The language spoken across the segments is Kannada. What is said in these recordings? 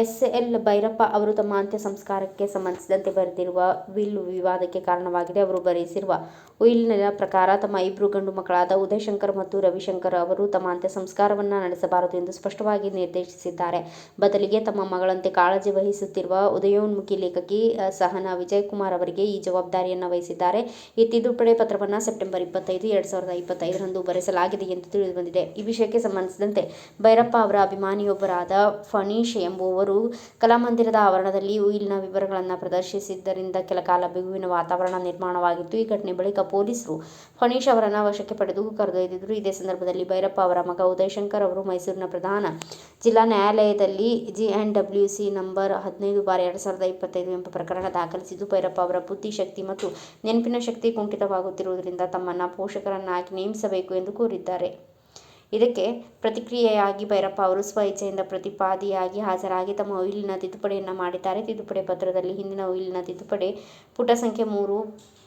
ಎಸ್ ಎಲ್ ಭೈರಪ್ಪ ಅವರು ತಮ್ಮ ಅಂತ್ಯ ಸಂಸ್ಕಾರಕ್ಕೆ ಸಂಬಂಧಿಸಿದಂತೆ ಬರೆದಿರುವ ವಿಲ್ ವಿವಾದಕ್ಕೆ ಕಾರಣವಾಗಿದೆ. ಅವರು ಬರೆಸಿರುವ ವಿಲ್ನ ಪ್ರಕಾರ ತಮ್ಮ ಇಬ್ಬರು ಗಂಡು ಮಕ್ಕಳಾದ ಉದಯಶಂಕರ್ ಮತ್ತು ರವಿಶಂಕರ್ ಅವರು ತಮ್ಮ ಅಂತ್ಯ ಸಂಸ್ಕಾರವನ್ನು ನಡೆಸಬಾರದು ಎಂದು ಸ್ಪಷ್ಟವಾಗಿ ನಿರ್ದೇಶಿಸಿದ್ದಾರೆ. ಬದಲಿಗೆ ತಮ್ಮ ಮಗಳಂತೆ ಕಾಳಜಿ ವಹಿಸುತ್ತಿರುವ ಉದಯೋನ್ಮುಖಿ ಲೇಖಕಿ ಸಹನಾ ವಿಜಯಕುಮಾರ್ ಅವರಿಗೆ ಈ ಜವಾಬ್ದಾರಿಯನ್ನು ವಹಿಸಿದ್ದಾರೆ. ಈ ತಿದ್ದುಪಡಿ ಪತ್ರವನ್ನು ಸೆಪ್ಟೆಂಬರ್ ಇಪ್ಪತ್ತೈದು, ಎರಡು ಸಾವಿರದ ಇಪ್ಪತ್ತೈದರಂದು ಬರೆಸಲಾಗಿದೆ ಎಂದು ತಿಳಿದುಬಂದಿದೆ. ಈ ವಿಷಯಕ್ಕೆ ಸಂಬಂಧಿಸಿದಂತೆ ಭೈರಪ್ಪ ಅವರ ಅಭಿಮಾನಿಯೊಬ್ಬರಾದ ಫಣೀಶ್ ಎಂಬುವವರು ಕಲಾಮಂದಿರದ ಆವರಣದಲ್ಲಿ ವಿಲ್ನ ವಿವರಗಳನ್ನು ಪ್ರದರ್ಶಿಸಿದ್ದರಿಂದ ಕೆಲ ಕಾಲ ಬಿಗುವಿನ ವಾತಾವರಣ ನಿರ್ಮಾಣವಾಗಿತ್ತು. ಈ ಘಟನೆ ಬಳಿಕ ಪೊಲೀಸರು ಫಣೀಶ್ ಅವರನ್ನು ವಶಕ್ಕೆ ಪಡೆದು ಕರೆದೊಯ್ದಿದ್ದರು ಇದೇ ಸಂದರ್ಭದಲ್ಲಿ ಭೈರಪ್ಪ ಅವರ ಮಗ ಉದಯಶಂಕರ್ ಅವರು ಮೈಸೂರಿನ ಪ್ರಧಾನ ಜಿಲ್ಲಾ ನ್ಯಾಯಾಲಯದಲ್ಲಿ ಜಿಎನ್ಡಬ್ಲ್ಯೂಸಿ ನಂಬರ್ ಹದಿನೈದು ಬಾರ್ ಎರಡು ಸಾವಿರದ ಇಪ್ಪತ್ತೈದು ಎಂಬ ಪ್ರಕರಣ ದಾಖಲಿಸಿದ್ದು, ಭೈರಪ್ಪ ಅವರ ಬುದ್ಧಿ ಶಕ್ತಿ ಮತ್ತು ನೆನಪಿನ ಶಕ್ತಿ ಕುಂಠಿತವಾಗುತ್ತಿರುವುದರಿಂದ ತಮ್ಮನ್ನ ಪೋಷಕರನ್ನಾಗಿ ನೇಮಿಸಬೇಕು ಎಂದು ಕೋರಿದ್ದಾರೆ. ಇದಕ್ಕೆ ಪ್ರತಿಕ್ರಿಯೆಯಾಗಿ ಭೈರಪ್ಪ ಅವರು ಸ್ವ ಇಚ್ಛೆಯಿಂದ ಪ್ರತಿವಾದಿಯಾಗಿ ಹಾಜರಾಗಿ ತಮ್ಮ ಉಯಿಲಿನ ತಿದ್ದುಪಡಿಯನ್ನ ಮಾಡಿದ್ದಾರೆ. ತಿದ್ದುಪಡಿ ಪತ್ರದಲ್ಲಿ ಹಿಂದಿನ ಉಯಿಲಿನ ತಿದ್ದುಪಡಿ ಪುಟ ಸಂಖ್ಯೆ ಮೂರು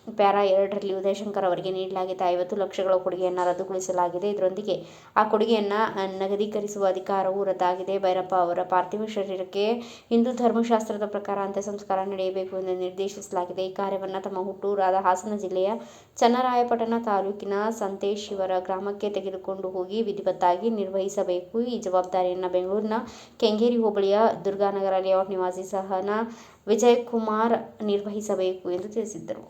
ಪ್ಯಾರಾ ಎರಡರಲ್ಲಿ ಉದಯಶಂಕರ್ ಅವರಿಗೆ ನೀಡಲಾಗಿದ್ದ ಐವತ್ತು ಲಕ್ಷಗಳ ಕೊಡುಗೆಯನ್ನು ರದ್ದುಗೊಳಿಸಲಾಗಿದೆ. ಇದರೊಂದಿಗೆ ಆ ಕೊಡುಗೆಯನ್ನು ನಗದೀಕರಿಸುವ ಅಧಿಕಾರವೂ ರದ್ದಾಗಿದೆ. ಭೈರಪ್ಪ ಅವರ ಪಾರ್ಥಿವ ಶರೀರಕ್ಕೆ ಹಿಂದೂ ಧರ್ಮಶಾಸ್ತ್ರದ ಪ್ರಕಾರ ಅಂತ್ಯ ಸಂಸ್ಕಾರ ನಡೆಯಬೇಕು ಎಂದು ನಿರ್ದೇಶಿಸಲಾಗಿದೆ. ಈ ಕಾರ್ಯವನ್ನು ತಮ್ಮ ಹುಟ್ಟೂರಾದ ಹಾಸನ ಜಿಲ್ಲೆಯ ಚನ್ನರಾಯಪಟ್ಟಣ ತಾಲೂಕಿನ ಸಂತೇಶಿವರ ಗ್ರಾಮಕ್ಕೆ ತೆಗೆದುಕೊಂಡು ಹೋಗಿ ವಿಧಿವತ್ತಾಗಿ ನಿರ್ವಹಿಸಬೇಕು. ಈ ಜವಾಬ್ದಾರಿಯನ್ನು ಬೆಂಗಳೂರಿನ ಕೆಂಗೇರಿ ಹೋಬಳಿಯ ದುರ್ಗಾನಗರ ಲೇಔಟ್ ನಿವಾಸಿ ಸಹನಾ ವಿಜಯಕುಮಾರ್ ನಿರ್ವಹಿಸಬೇಕು ಎಂದು ತಿಳಿಸಿದರು.